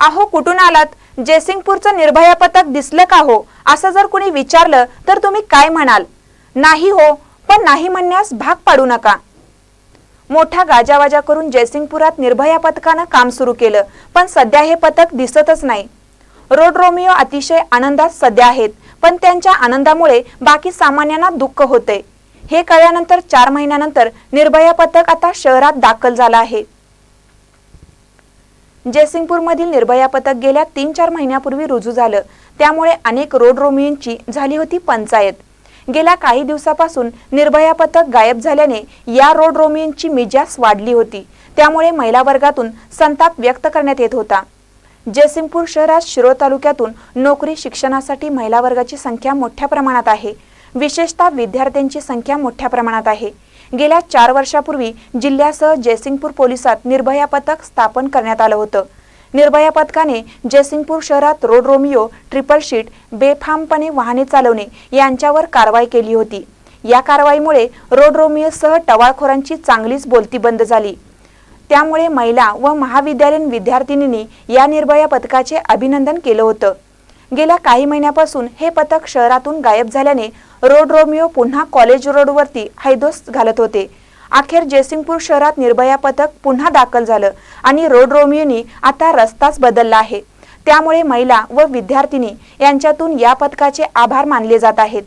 अहो कुठून आलात? जयसिंगपूरचं निर्भया पथक दिसलं का हो? असं जर कुणी विचारलं तर तुम्ही काय म्हणाल? नाही हो पण नाही म्हणण्यास भाग पाडू नका. मोठा गाजावाजा करून जयसिंगपुरात निर्भया पथकानं काम सुरू केलं पण सध्या हे पथक दिसतच नाही. रोड रोमिओ अतिशय आनंदात सध्या आहेत पण त्यांच्या आनंदामुळे बाकी सामान्यांना दुःख होते हे कळल्यानंतर चार महिन्यानंतर निर्भया पथक आता शहरात दाखल झालं आहे. जयसिंगपूरमधील निर्भया पथक गेल्या तीन चार महिन्यापूर्वी रुजू झालं. त्यामुळे अनेक रोड रोमियोंची झाली होती पंचायत. गेल्या काही दिवसापासून निर्भया पथक गायब झाल्याने या रोड रोमियोंची मिजास वाढली होती. त्यामुळे महिला वर्गातून संताप व्यक्त करण्यात येत होता. जयसिंगपूर शहरात शिरोळ तालुक्यातून नोकरी शिक्षणासाठी महिला वर्गाची संख्या मोठ्या प्रमाणात आहे. विशेषतः विद्यार्थ्यांची संख्या मोठ्या प्रमाणात आहे. गेल्या चार वर्षापूर्वी जिल्ह्यासह जयसिंगपूर पोलिसात निर्भया पथक स्थापन करण्यात आलं होतं. निर्भया पथकाने जयसिंगपूर शहरात रोड रोमिओ ट्रिपल शीट बेफामपणे वाहने चालवणे यांच्यावर कारवाई केली होती. या कारवाईमुळे रोड रोमिओसह टवाळखोरांची चांगलीच बोलती बंद झाली. त्यामुळे महिला व महाविद्यालयीन विद्यार्थिनींनी या निर्भया पथकाचे अभिनंदन केलं होतं. गेल्या काही महिन्यापासून हे पथक शहरातून गायब झाल्याने रोड रोमिओ पुन्हा कॉलेज रोडवरती हैदोस घालत होते. अखेर जयसिंगपूर शहरात निर्भया पथक पुन्हा दाखल झालं आणि रोड रोमिओनी आता रस्ताच बदलला आहे. त्यामुळे महिला व विद्यार्थिनी यांच्यातून या पथकाचे आभार मानले जात आहेत.